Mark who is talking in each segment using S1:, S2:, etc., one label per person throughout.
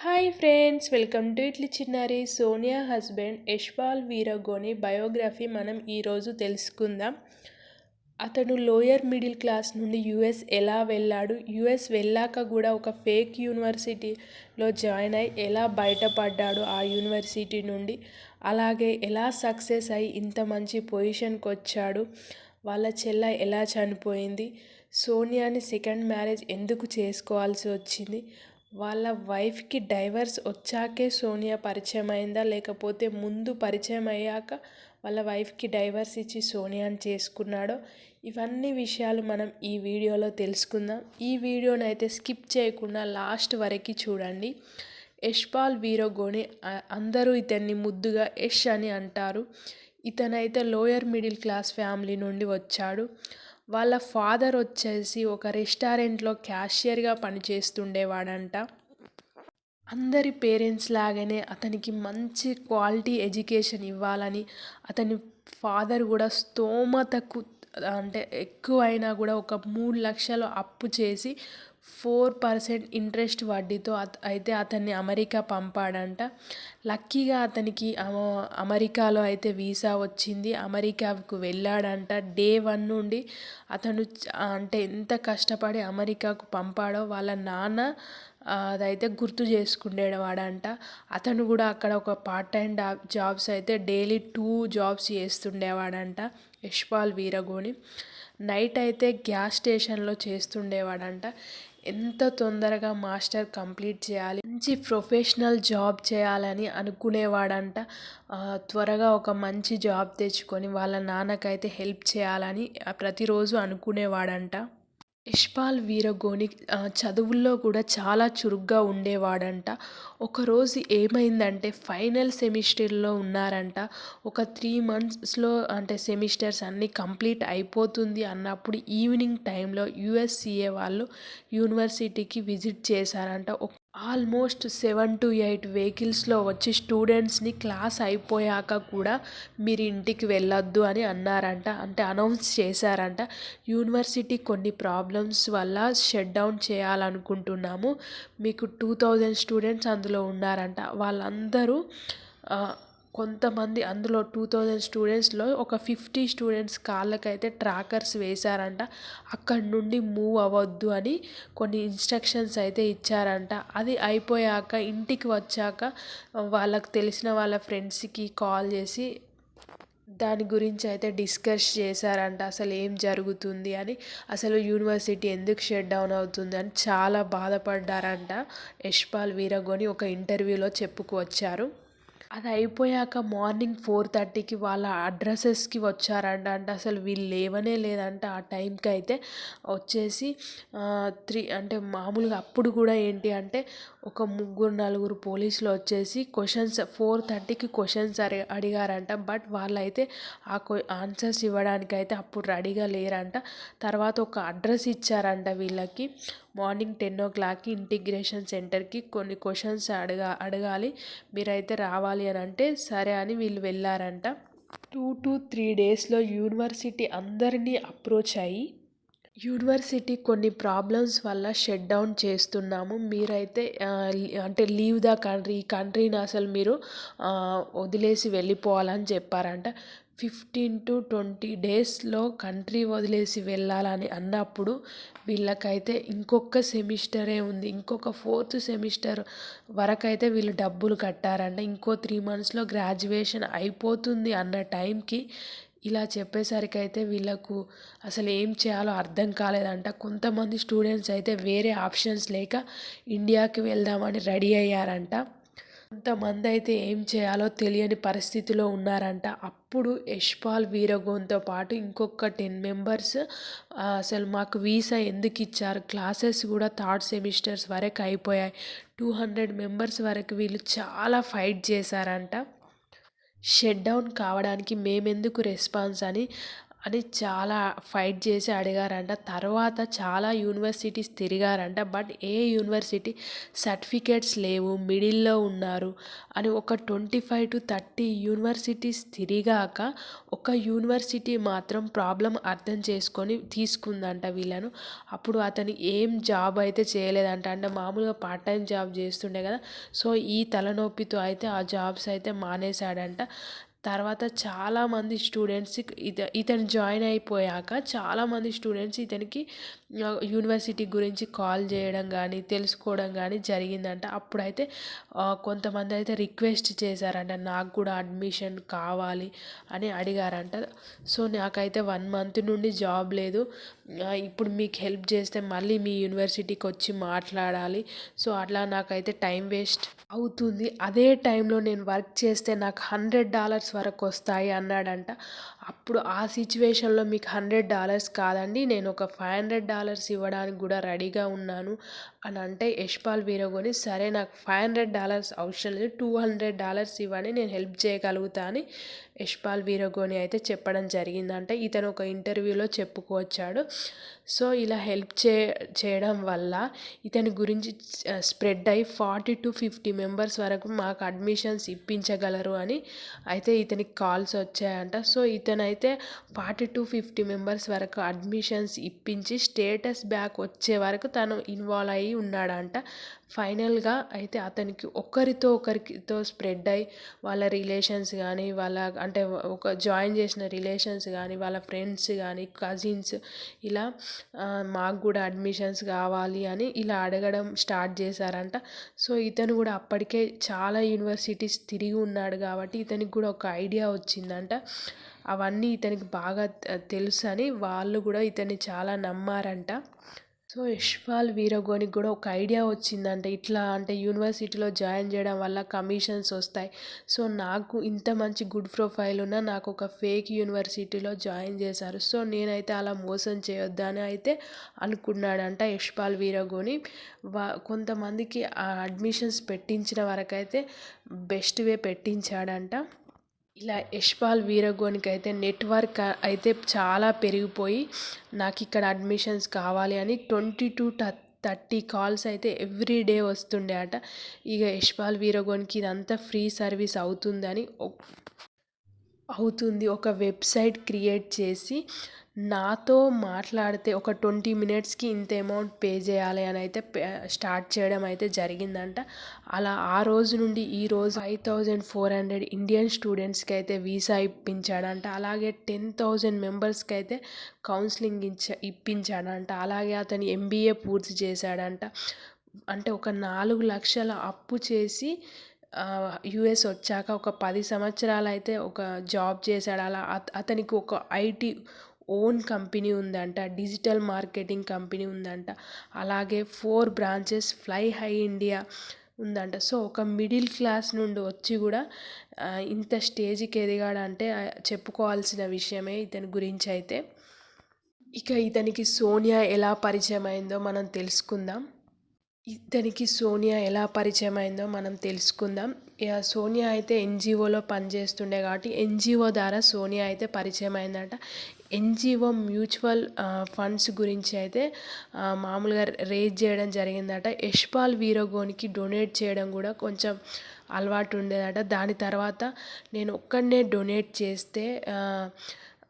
S1: Hi friends welcome to ఇట్లి చిన్నారి Sonia husband Yashpal Veeragoni biography మనం ఈరోజు తెలుసుకుందాం. అతను లోయర్ మిడిల్ క్లాస్ నుండి యుఎస్ ఎలా వెళ్ళాడు యుఎస్ వెళ్ళాక కూడా ఒక ఫేక్ యూనివర్సిటీలో జాయిన్ అయ్యి ఎలా బయటపడ్డాడు ఆ యూనివర్సిటీ నుండి అలాగే ఎలా సక్సెస్ అయ్యి ఇంత మంచి పొజిషన్కి వచ్చాడు వాళ్ళ చెల్ల ఎలా చనిపోయింది సోనియాని సెకండ్ మ్యారేజ్ ఎందుకు చేసుకోవాల్సి వచ్చింది వాళ్ళ వైఫ్కి డైవర్స్ వచ్చాకే సోనియా పరిచయం అయిందా లేకపోతే ముందు పరిచయం అయ్యాక వాళ్ళ వైఫ్కి డైవర్స్ ఇచ్చి సోనియాని చేసుకున్నాడో? ఇవన్నీ విషయాలు మనం ఈ వీడియోలో తెలుసుకుందాం. ఈ వీడియోని అయితే స్కిప్ చేయకుండా లాస్ట్ వరకు చూడండి. యశ్పాల్ వీరగోని అందరూ ఇతన్ని ముద్దుగా యష్ అని అంటారు. ఇతనైతే లోయర్ మిడిల్ క్లాస్ ఫ్యామిలీ నుండి వచ్చాడు. వాళ్ళ ఫాదర్ వచ్చేసి ఒక రెస్టారెంట్లో క్యాషియర్గా పనిచేస్తుండేవాడంట. అందరి పేరెంట్స్ లాగానే అతనికి మంచి క్వాలిటీ ఎడ్యుకేషన్ ఇవ్వాలని అతని ఫాదర్ కూడా స్తోమతకు అంటే ఎక్కువైనా కూడా ఒక మూడు లక్షలు అప్పు చేసి ఫోర్ పర్సెంట్ ఇంట్రెస్ట్ వడ్డీతో అయితే అతన్ని అమెరికా పంపాడంట. లక్కీగా అతనికి అమెరికాలో అయితే వీసా వచ్చింది. అమెరికాకు వెళ్ళాడంట. డే వన్ నుండి అతను అంటే ఎంత కష్టపడి అమెరికాకు పంపాడో వాళ్ళ నాన్న అదైతే గుర్తు చేసుకునేవాడంట అతను కూడా అక్కడ ఒక పార్ట్ టైం జాబ్స్ అయితే డైలీ టూ జాబ్స్ చేస్తుండేవాడంట. యశ్పాల్ వీరగోని నైట్ అయితే గ్యాస్ స్టేషన్లో చేస్తుండేవాడంట. ఎంత తొందరగా మాస్టర్ కంప్లీట్ చేయాలి మంచి ప్రొఫెషనల్ జాబ్ చేయాలని అనుకునేవాడంట. త్వరగా ఒక మంచి జాబ్ తెచ్చుకొని వాళ్ళ నాన్నకైతే హెల్ప్ చేయాలని ప్రతిరోజు అనుకునేవాడంట. యశ్పాల్ వీరగోని చదువుల్లో కూడా చాలా చురుగ్గా ఉండేవాడంట. ఒకరోజు ఏమైందంటే ఫైనల్ సెమిస్టర్లో ఉన్నారంట. ఒక త్రీ మంత్స్లో అంటే సెమిస్టర్స్ అన్నీ కంప్లీట్ అయిపోతుంది అన్నప్పుడు ఈవినింగ్ టైంలో యుఎస్సిఏ వాళ్ళు యూనివర్సిటీకి విజిట్ చేశారంట. ఆల్మోస్ట్ సెవెన్ టు ఎయిట్ వెహికల్స్లో వచ్చి స్టూడెంట్స్ని క్లాస్ అయిపోయాక కూడా మీరు ఇంటికి వెళ్ళొద్దు అని అన్నారంట. అంటే అనౌన్స్ చేశారంట. యూనివర్సిటీ కొన్ని ప్రాబ్లమ్స్ వల్ల షట్ డౌన్ చేయాలనుకుంటున్నాము. మీకు టూ థౌజండ్ స్టూడెంట్స్ అందులో ఉన్నారంట. వాళ్ళందరూ కొంతమంది అందులో టూ థౌజండ్ స్టూడెంట్స్లో ఒక ఫిఫ్టీ స్టూడెంట్స్ కాళ్ళకైతే ట్రాకర్స్ వేశారంట. అక్కడి నుండి మూవ్ అవ్వద్దు అని కొన్ని ఇన్స్ట్రక్షన్స్ అయితే ఇచ్చారంట. అది అయిపోయాక ఇంటికి వచ్చాక వాళ్ళకు తెలిసిన వాళ్ళ ఫ్రెండ్స్కి కాల్ చేసి దాని గురించి అయితే డిస్కస్ చేశారంట. అసలు ఏం జరుగుతుంది అని అసలు యూనివర్సిటీ ఎందుకు షట్ డౌన్ అవుతుంది అని చాలా బాధపడ్డారంట యశ్పాల్ వీరగోని ఒక ఇంటర్వ్యూలో చెప్పుకువచ్చారు అది అయిపోయాక మార్నింగ్ ఫోర్ థర్టీకి వాళ్ళ అడ్రసెస్కి వచ్చారంట. అంటే అసలు వీళ్ళు లేవనే లేదంట. ఆ టైంకి అయితే వచ్చేసి త్రీ అంటే మామూలుగా అప్పుడు కూడా ఏంటి అంటే ఒక ముగ్గురు నలుగురు పోలీసులు వచ్చేసి క్వశ్చన్స్ ఫోర్ థర్టీకి క్వశ్చన్స్ అడి అడిగారంట. బట్ వాళ్ళైతే ఆ ఆన్సర్స్ ఇవ్వడానికి అయితే అప్పుడు రెడీగా లేరంట. తర్వాత ఒక అడ్రస్ ఇచ్చారంట వీళ్ళకి. మార్నింగ్ టెన్ ఓ క్లాక్కి ఇంటిగ్రేషన్ సెంటర్కి కొన్ని క్వశ్చన్స్ అడగా అడగాలి. మీరైతే రావాలి అని అంటే సరే అని వీళ్ళు వెళ్ళారంట. టూ టు త్రీ డేస్లో యూనివర్సిటీ అందరినీ అప్రోచ్ అయ్యి యూనివర్సిటీ కొన్ని ప్రాబ్లమ్స్ వల్ల షట్ డౌన్ చేస్తున్నాము. మీరైతే అంటే లీవ్ ద కంట్రీ ఈ కంట్రీని అసలు మీరు వదిలేసి వెళ్ళిపోవాలని చెప్పారంట. ఫిఫ్టీన్ టు ట్వంటీ డేస్లో కంట్రీ వదిలేసి వెళ్ళాలని అన్నప్పుడు వీళ్ళకైతే ఇంకొక సెమిస్టరే ఉంది. ఇంకొక ఫోర్త్ సెమిస్టర్ వరకైతే వీళ్ళు డబ్బులు కట్టారంట. ఇంకో త్రీ మంత్స్లో గ్రాడ్యుయేషన్ అయిపోతుంది అన్న టైంకి ఇలా చెప్పేసరికి అయితే వీళ్ళకు అసలు ఏం చేయాలో అర్థం కాలేదంట. కొంతమంది స్టూడెంట్స్ అయితే వేరే ఆప్షన్స్ లేక ఇండియాకి వెళ్దామని రెడీ అయ్యారంట. కొంతమంది అయితే ఏం చేయాలో తెలియని పరిస్థితిలో ఉన్నారంట. అప్పుడు యశ్పాల్ వీరగోన్తో పాటు ఇంకొక టెన్ మెంబర్స్ అసలు మాకు వీసా ఎందుకు ఇచ్చారు? క్లాసెస్ కూడా థర్డ్ సెమిస్టర్స్ వరకు అయిపోయాయి. టూ హండ్రెడ్ మెంబర్స్ వరకు వీళ్ళు చాలా ఫైట్ చేశారంట. షట్ డౌన్ కావడానికి మేమెందుకు రెస్పాన్స్ అని అని చాలా ఫైట్ చేసి అడిగారంట. తర్వాత చాలా యూనివర్సిటీస్ తిరిగారంట. బట్ ఏ యూనివర్సిటీ సర్టిఫికేట్స్ లేవు మిడిల్లో ఉన్నారు అని ఒక twenty five to thirty universities తిరిగాక ఒక యూనివర్సిటీ మాత్రం ప్రాబ్లం అర్థం చేసుకొని తీసుకుందంట వీళ్ళను. అప్పుడు అతను ఏం జాబ్ అయితే చేయలేదంట. అంటే మామూలుగా పార్ట్ టైం జాబ్ చేస్తుండే కదా. సో ఈ తలనొప్పితో అయితే ఆ జాబ్స్ అయితే మానేశాడంట. తర్వాత చాలామంది స్టూడెంట్స్ ఇత ఇతను జాయిన్ అయిపోయాక చాలామంది స్టూడెంట్స్ ఇతనికి యూనివర్సిటీ గురించి కాల్ చేయడం కానీ తెలుసుకోవడం కానీ జరిగిందంట. అప్పుడైతే కొంతమంది అయితే రిక్వెస్ట్ చేశారంట నాకు కూడా అడ్మిషన్ కావాలి అని అడిగారంట. సో నాకైతే వన్ మంత్ నుండి జాబ్ లేదు. ఇప్పుడు మీకు హెల్ప్ చేస్తే మళ్ళీ మీ యూనివర్సిటీకి వచ్చి మాట్లాడాలి. సో అట్లా నాకైతే టైం వేస్ట్ అవుతుంది. అదే టైంలో నేను వర్క్ చేస్తే నాకు హండ్రెడ్ డాలర్స్ వరకు వస్తాయి అన్నాడంట. అప్పుడు ఆ సిచ్యువేషన్లో మీకు హండ్రెడ్ డాలర్స్ కాదండి. నేను ఒక ఫైవ్ హండ్రెడ్ డాలర్స్ ఇవ్వడానికి కూడా రెడీగా ఉన్నాను. అని అంటే యశ్పాల్ వీరగోని సరే నాకు ఫైవ్ హండ్రెడ్ డాలర్స్ అవసరం లేదు. టూ హండ్రెడ్ డాలర్స్ ఇవ్వని నేను హెల్ప్ చేయగలుగుతా అని యశ్పాల్ వీరగోని అయితే చెప్పడం జరిగిందంటే. ఇతను ఒక ఇంటర్వ్యూలో చెప్పుకొచ్చాడు సో ఇలా హెల్ప్ చే చేయడం వల్ల ఇతని గురించి స్ప్రెడ్ అయ్యి ఫార్టీ టు ఫిఫ్టీ మెంబర్స్ వరకు మాకు అడ్మిషన్స్ ఇప్పించగలరు అని అయితే ఇతనికి కాల్స్ వచ్చాయంట. సో ఇతనైతే ఫార్టీ టు ఫిఫ్టీ మెంబర్స్ వరకు అడ్మిషన్స్ ఇప్పించి స్టేటస్ బ్యాక్ వచ్చే వరకు తను ఇన్వాల్వ్ అయ్యి ఉన్నాడంట. ఫైనల్గా అయితే అతనికి ఒకరితో ఒకరితో స్ప్రెడ్ అయ్యి వాళ్ళ రిలేషన్స్ కానీ వాళ్ళ అంటే ఒక జాయిన్ చేసిన రిలేషన్స్ కానీ వాళ్ళ ఫ్రెండ్స్ కానీ కజిన్స్ ఇలా మాకు కూడా అడ్మిషన్స్ కావాలి అని ఇలా అడగడం స్టార్ట్ చేశారంట. సో ఇతను కూడా అప్పటికే చాలా యూనివర్సిటీస్ తిరిగి ఉన్నాడు కాబట్టి ఇతనికి కూడా ఒక ఐడియా వచ్చిందంట. అవన్నీ ఇతనికి బాగా తెలుసు అని వాళ్ళు కూడా ఇతన్ని చాలా నమ్మారంట. సో యశ్పాల్ వీరగోనికి కూడా ఒక ఐడియా వచ్చిందంటే ఇట్లా అంటే యూనివర్సిటీలో జాయిన్ చేయడం వల్ల కమిషన్స్ వస్తాయి. సో నాకు ఇంత మంచి గుడ్ ప్రొఫైల్ ఉన్న నాకు ఒక ఫేక్ యూనివర్సిటీలో జాయిన్ చేశారు. సో నేనైతే అలా మోసం చేయొద్దని అయితే అనుకున్నాడంట యశ్పాల్ వీరగోని. వా కొంతమందికి ఆ అడ్మిషన్స్ పెట్టించిన వరకైతే బెస్ట్ వే పెట్టించాడంట. ఇలా యశ్పాల్ వీరగోనికి అయితే నెట్వర్క్ అయితే చాలా పెరిగిపోయి నాకు ఇక్కడ అడ్మిషన్స్ కావాలి అని ట్వంటీ టు థర్టీ కాల్స్ అయితే ఎవ్రీ డే వస్తుండే అట. ఇక యశ్పాల్ వీరగోనికి ఇదంతా ఫ్రీ సర్వీస్ అవుతుందని అవుతుంది. ఒక వెబ్సైట్ క్రియేట్ చేసి నాతో మాట్లాడితే ఒక ట్వంటీ మినిట్స్కి ఇంత అమౌంట్ పే చేయాలి అని అయితే స్టార్ట్ చేయడం అయితే జరిగిందంట. అలా ఆ రోజు నుండి ఈ రోజు five thousand four hundred Indian స్టూడెంట్స్కి అయితే వీసా ఇప్పించాడంట. అలాగే టెన్ థౌజండ్ మెంబర్స్కి అయితే కౌన్సిలింగ్ ఇచ్చ ఇప్పించాడంట. అలాగే అతను ఎంబీఏ పూర్తి చేశాడంట. అంటే ఒక నాలుగు లక్షల అప్పు చేసి యుఎస్ వచ్చాక ఒక పది సంవత్సరాలు అయితే ఒక జాబ్ చేశాడు. అలా అతనికి ఒక ఐటీ ఓన్ కంపెనీ ఉందంట డిజిటల్ మార్కెటింగ్ కంపెనీ ఉందంట. అలాగే four branches fly high India ఉందంట. సో ఒక మిడిల్ క్లాస్ నుండి వచ్చి కూడా ఇంత స్టేజ్కి ఎదిగాడంటే చెప్పుకోవాల్సిన విషయమే ఇతని గురించి అయితే. ఇక ఇతనికి సోనియా ఎలా పరిచయం అయిందో మనం తెలుసుకుందాం. ఇతనికి సోనియా ఎలా పరిచయం అయిందో మనం తెలుసుకుందాం. సోనియా అయితే ఎన్జిఓలో పనిచేస్తుండే కాబట్టి ఎన్జిఓ ద్వారా సోనియా అయితే పరిచయం అయిందట ఎన్జిఓ మ్యూచువల్ ఫండ్స్ గురించి అయితే మామూలుగా రేజ్ చేయడం జరిగిందట. యశ్పాల్ వీరగోనికి డొనేట్ చేయడం కూడా కొంచెం అలవాటు ఉండేదట. దాని తర్వాత నేను ఒక్కడనే డొనేట్ చేస్తే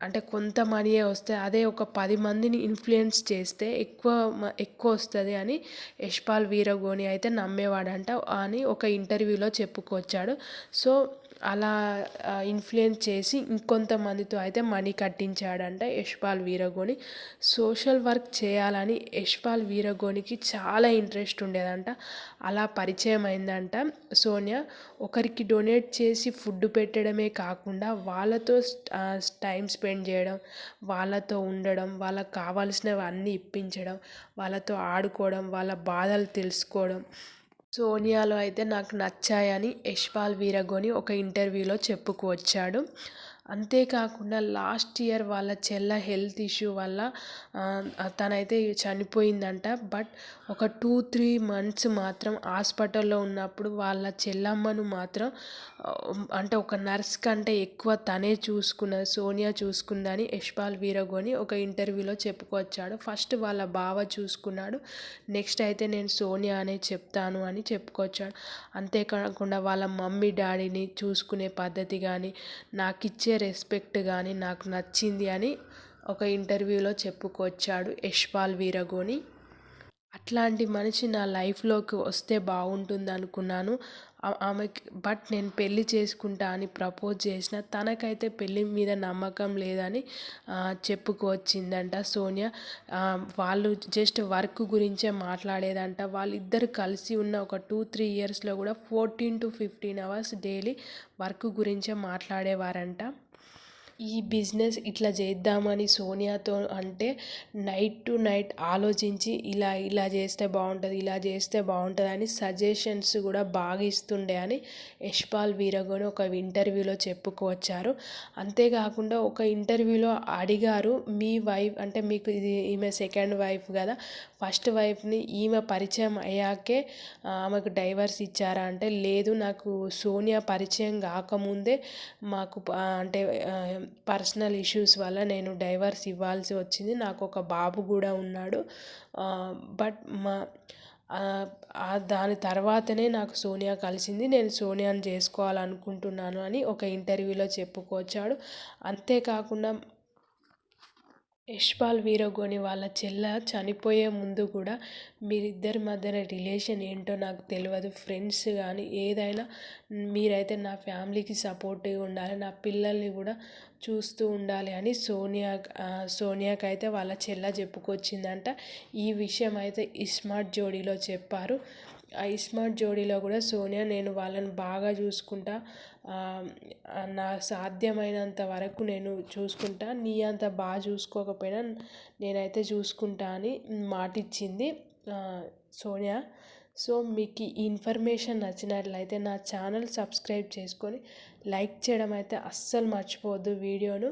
S1: అంటే కొంత మనీయే వస్తే అదే ఒక పది మందిని ఇన్ఫ్లుయెన్స్ చేస్తే ఎక్కువ ఎక్కువ వస్తుంది అని యశ్పాల్ వీరగోని అయితే నమ్మేవాడంట అని ఒక ఇంటర్వ్యూలో చెప్పుకొచ్చాడు. సో అలా ఇన్ఫ్లుయెన్స్ చేసి ఇంకొంతమందితో అయితే మనీ కట్టించాడంట యశ్పాల్ వీరగోని సోషల్ వర్క్ చేయాలని యశ్పాల్ వీరగోనికి చాలా ఇంట్రెస్ట్ ఉండేదంట. అలా పరిచయం అయిందంట సోనియా. ఒకరికి డొనేట్ చేసి ఫుడ్ పెట్టడమే కాకుండా వాళ్ళతో టైం స్పెండ్ చేయడం వాళ్ళతో ఉండడం వాళ్ళకి కావాల్సినవి అన్నీ ఇప్పించడం వాళ్ళతో ఆడుకోవడం వాళ్ళ బాధలు తెలుసుకోవడం సోనియాలో అయితే నాకు నచ్చాయని యశ్పాల్ వీరగోని ఒక ఇంటర్వ్యూలో చెప్పుకువచ్చాడు అంతేకాకుండా లాస్ట్ ఇయర్ వాళ్ళ చెల్ల హెల్త్ ఇష్యూ వల్ల తనైతే చనిపోయిందంట. బట్ ఒక టూ త్రీ మంత్స్ మాత్రం హాస్పిటల్లో ఉన్నప్పుడు వాళ్ళ చెల్లమ్మను మాత్రం అంటే ఒక నర్స్ కంటే ఎక్కువ తనే చూసుకున్న సోనియా చూసుకుందని యశ్పాల్ వీరగోని ఒక ఇంటర్వ్యూలో చెప్పుకొచ్చాడు. ఫస్ట్ వాళ్ళ బావ చూసుకున్నాడు నెక్స్ట్ అయితే నేను సోనియా అనే చెప్తాను అని చెప్పుకొచ్చాడు. అంతేకాకుండా వాళ్ళ మమ్మీ డాడీని చూసుకునే పద్ధతి కానీ నాకు ఇచ్చే రెస్పెక్ట్ కానీ నాకు నచ్చింది అని ఒక ఇంటర్వ్యూలో చెప్పుకొచ్చాడు యశ్పాల్ వీరగోని అట్లాంటి మనిషి నా లైఫ్లోకి వస్తే బాగుంటుంది అనుకున్నాను. ఆమెకి బట్ నేను పెళ్ళి చేసుకుంటా అని ప్రపోజ్ చేసిన. తనకైతే పెళ్ళి మీద నమ్మకం లేదని చెప్పుకొచ్చిందంట సోనియా. వాళ్ళు జస్ట్ వర్క్ గురించే మాట్లాడేదంట. వాళ్ళిద్దరు కలిసి ఉన్న ఒక టూ త్రీ ఇయర్స్లో కూడా fourteen to fifteen hours daily work గురించే మాట్లాడేవారంట. ఈ బిజినెస్ ఇట్లా చేద్దామని సోనియాతో అంటే నైట్ టు నైట్ ఆలోచించి ఇలా ఇలా చేస్తే బాగుంటుంది ఇలా చేస్తే బాగుంటుంది అని సజెషన్స్ కూడా బాగా ఇస్తుండే అని యశ్పాల్ వీరగోని ఒక ఇంటర్వ్యూలో చెప్పుకొచ్చారు. అంతేకాకుండా ఒక ఇంటర్వ్యూలో అడిగారు మీ వైఫ్ అంటే మీకు ఇది ఈమె సెకండ్ వైఫ్ కదా ఫస్ట్ వైఫ్ని ఈమె పరిచయం అయ్యాకే ఆమెకు డైవర్స్ ఇచ్చారా అంటే లేదు నాకు సోనియా పరిచయం కాకముందే మాకు అంటే పర్సనల్ ఇష్యూస్ వల్ల నేను డైవర్స్ ఇవ్వాల్సి వచ్చింది. నాకు ఒక బాబు కూడా ఉన్నాడు. బట్ మా దాని తర్వాతనే నాకు సోనియా కలిసింది. నేను సోనియాని చేసుకోవాలనుకుంటున్నాను అని ఒక ఇంటర్వ్యూలో చెప్పుకొచ్చాడు. అంతేకాకుండా యశ్పాల్ వీరగోని వాళ్ళ చెల్ల చనిపోయే ముందు కూడా మీరిద్దరి మధ్యన రిలేషన్ ఏంటో నాకు తెలియదు ఫ్రెండ్స్ కానీ ఏదైనా మీరైతే నా ఫ్యామిలీకి సపోర్టివ్గా ఉండాలి నా పిల్లల్ని కూడా చూస్తూ ఉండాలి అని సోనియా సోనియాకి అయితే వాళ్ళ చెల్ల చెప్పుకొచ్చిందంట. ఈ విషయం అయితే ఇస్మార్ట్ జోడీలో చెప్పారు. ఐ స్మార్ట్ జోడీలో కూడా సోనియా నేను వాళ్ళని బాగా చూసుకుంటా. నా సాధ్యమైనంత వరకు నేను చూసుకుంటా. నీ అంత బాగా చూసుకోకపోయినా నేనైతే చూసుకుంటా అని మాటిచ్చింది సోనియా. సో మీకు ఈ ఇన్ఫర్మేషన్ నచ్చినట్లయితే నా ఛానల్ సబ్స్క్రైబ్ చేసుకొని లైక్ చేయడం అయితే అస్సలు మర్చిపోవద్దు వీడియోను.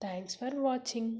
S1: Thanks for watching.